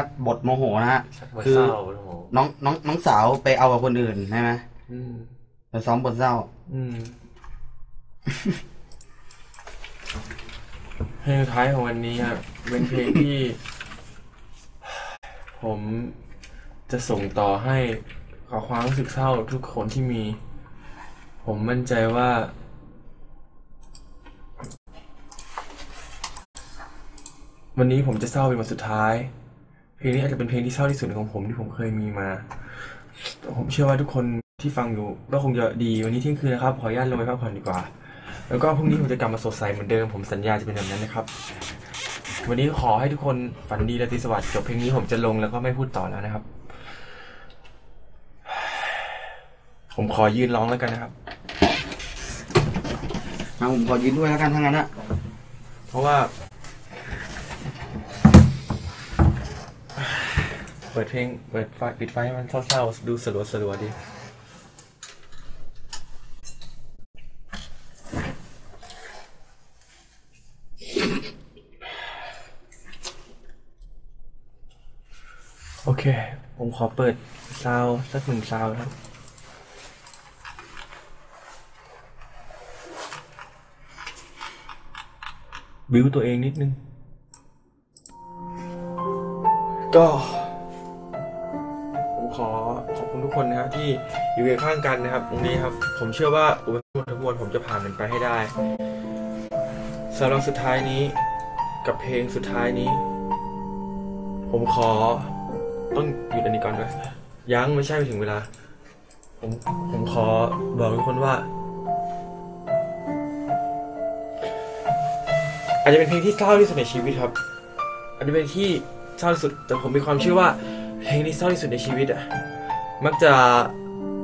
ครับบทโมโหนะฮะชักมาคือเศร้าโอ้โหน้องน้องน้องสาวไปเอากับคนอื่นใช่ไหมอืมไปซ้อมบทเศร้า อืมเพลงสุดท้ายของวันนี้ครับเป็นเพลงที่ ผมจะส่งต่อให้ขอความรู้สึกเศร้าทุกคนที่มี ผมมั่นใจว่า วันนี้ผมจะเศร้าเป็นวันสุดท้าย เพลงนี้อาจจะเป็นเพลงที่เศร้าที่สุดของผมที่ผมเคยมีมา ผมเชื่อว่าทุกคนที่ฟังอยู่ก็คงจะดีวันนี้เที่ยงคืนนะครับ ขออนุญาตลงไปพักผ่อนดีกว่า แล้วก็พรุ่งนี้ผมจะกลับมาสดใสเหมือนเดิม ผมสัญญาจะเป็นแบบนั้นนะครับ วันนี้ขอให้ทุกคนฝันดีและตรีสวัสดิ์จบเพลงนี้ผมจะลงแล้วก็ไม่พูดต่อแล้วนะครับ ผมขอยืนร้องแล้วกันนะครับมาผมขอยืนด้วยแล้วกันทั้างนั้นอะเพราะว่า เปิดเพลง เปิดไฟปิดไฟให้มันเศร้าๆ ดูสลัวสลัวๆดี โอเค ผมขอเปิดซาวสักหนึ่งซาวครับบิวตัวเองนิดนึง ก็ อขอบคุณทุกคนนะครับที่อยู่เคียงข้างกันนะครับ ตรงนี้ครับ ผมเชื่อว่าอุปสรรคทั้งมวลผมจะผ่านมันไปให้ได้สำหรับสุดท้ายนี้ กับเพลงสุดท้ายนี้ ผมขอ ต้องหยุดอันนี้ก่อนด้วยยังไม่ใช่ไปถึงเวลา ผมผมขอบอกทุกคนว่า อาจจะเป็นเพลงที่เศร้าที่สุดในชีวิตครับอาจจะเป็นที่เศร้าที่สุดแต่ผมมีความเชื่อว่า เพลงที่เศร้าที่สุดในชีวิตอะ มักจะ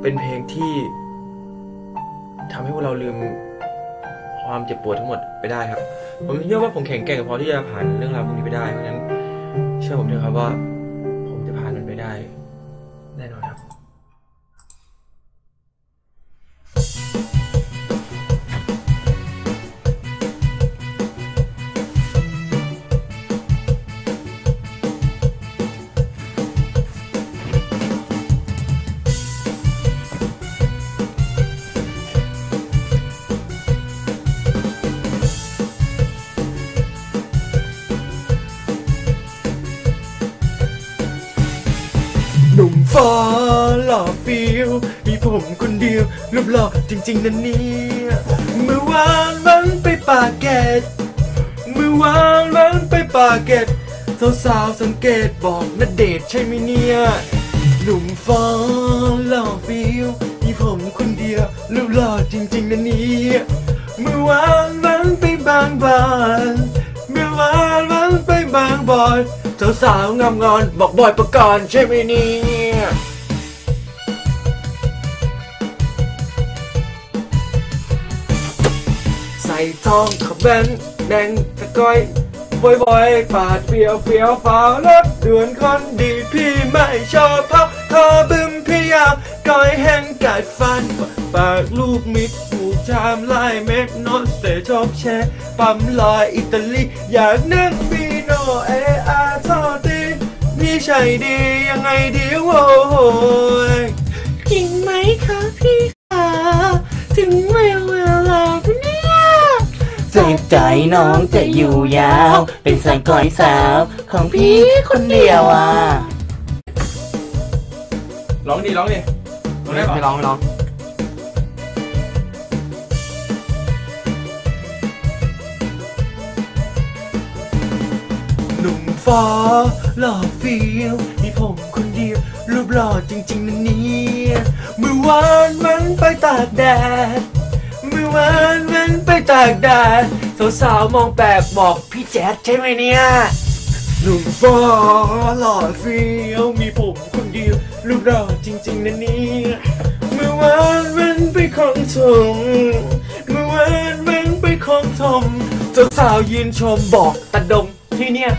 เป็นเพลงที่ทำให้พวกเราลืมความเจ็บปวดทั้งหมดไปได้ครับ ผมเชื่อว่าผมแข็งแกร่งพอที่จะผ่านเรื่องราวพวกนี้ไปได้ เพราะฉะนั้นเชื่อผมเถอะครับว่า ผมจะผ่านมันไปได้ แน่นอนครับ ล่อฟิวมีผมคนเดียวรูปหล่อจริง ๆนะเนี่ยเมื่อวานมันไปปากเกร็ดเมื่อวานมันไปปากเกร็ดสาวๆสังเกตบอกนาเดชน์ใช่ไหมเนี่ยหนุ่มฟ้าหล่อฟิวมีผมคนเดียวรูปหล่อจริง ๆนะเนี่ยเมื่อวานมันไปบางบานเมื่อวานมันไปบางบอนสาวๆงามงอนบอกบอยประกรณ์ใช่ไหมเนี่ย ส่ทองขบแบนแดงตะก้อยบ่อยๆปาดเฟียวเฟียวฟ้าวรถด่วนคนดีพี่ไม่ชอบเพราะเธอบึมพี่ยาวก้อยแห้งกัดฟัน ปากลูกมิดผูกชามลายเม็ดโนสเตชอบแชร์ปั๊มลอยอิตาลีอยากนั่งบีโนเออาทอตีนี่ใช่ดียังไงดีโว้ยจริงไหมคะพี่คะถึงเวลาแล้วนี่ ยเจ็บใจน้องจะอยู่ยาว เป็นสายก้อยสาวของพี่คนเดียวอะ ร้องดิร้องดิร้องได้ปะไม่ร้องไม่ร้องหนุ่มฟ้าหล่อเฟียวมีผมคนเดียวรูปหล่อจริงๆนะเนี่ยเมื่อวานมันไปตากแดด เมื่อวานมันไปตากแดดสาวๆมองแปลกบอกพี่แจ๊ดใช่ไหมเนี่ยหนุ่มฟ้าหล่อเฟียวมีผมคนเดียวรูปหล่อจริง ๆนะเนี่ยเมื่อวานมันไปของถมเมื่อวานมันไปของถมสาวๆยืนชมบอกตะดงที่เนี่ย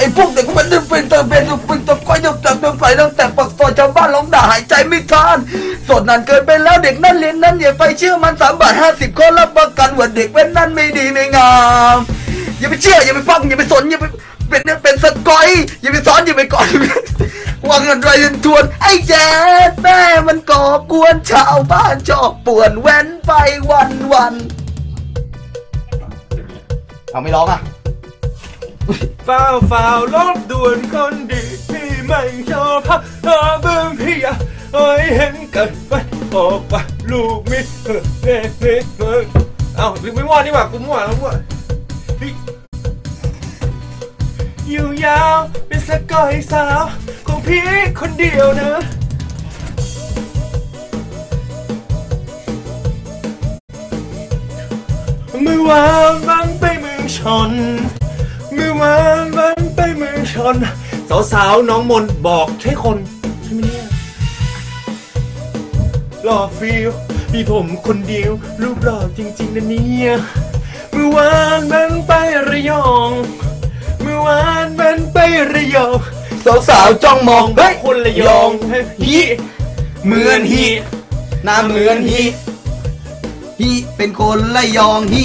ไอ้พวกเแต่กูเป็นเป็นเติมเป็นเป็นตะก้อยยกจากเดิมไฟตั้งแต่ปักซอยชาวบ้านร้องด่าหายใจไม่ทันสดนั้นเกินไปแล้วเด็กนั่นเรียนนั้นอย่าไปเชื่อมันสามบาทห้าสิบคนรับประกันว่าเด็กเว้นนั้นไม่ดีไม่งามอย่าไปเชื่ออย่าไปฟังอย่าไปสนอย่าไปเป็นเป็นสกอยอย่าไปสอนอย่าไปก่อนวางเงินไรเงินทวน ไอ้แจ๊ดแม่มันก่อกวนชาวบ้านชอบป่วนแว้นไปวันวันเอาไม่ร้องอะ ฟ้าวฟ้าวรถด่วนคนดีพี่ไม่ชอบพักเธอเบิ่งพี่อะเอ้ยเห็นกันไปออกไปลูกมิเฮ้เฮ้เฮ้เฮ้เอ้าลืมไม่มั่วนี่หว่ากูมั่วแล้วมั่วยอยู่ยาวเป็นสกอยสาวของพี่คนเดียวนะมื่อวานมันไปเมืองชน มื่อวานมันไปเมืองชน สาวๆน้องมนบอกใช่คนใช่ไหมเนี่ยหล่อฟิลมีผมคนเดียว รูปหล่อจริงๆนะเนี่ยเมื่อวานมันไประยอง เมื่อวานมันไประยองสาวๆจ้องมองเฮ้ยคนระยองฮีเหมือนฮีหน้าเหมือนฮีฮีเป็นคนละยองฮี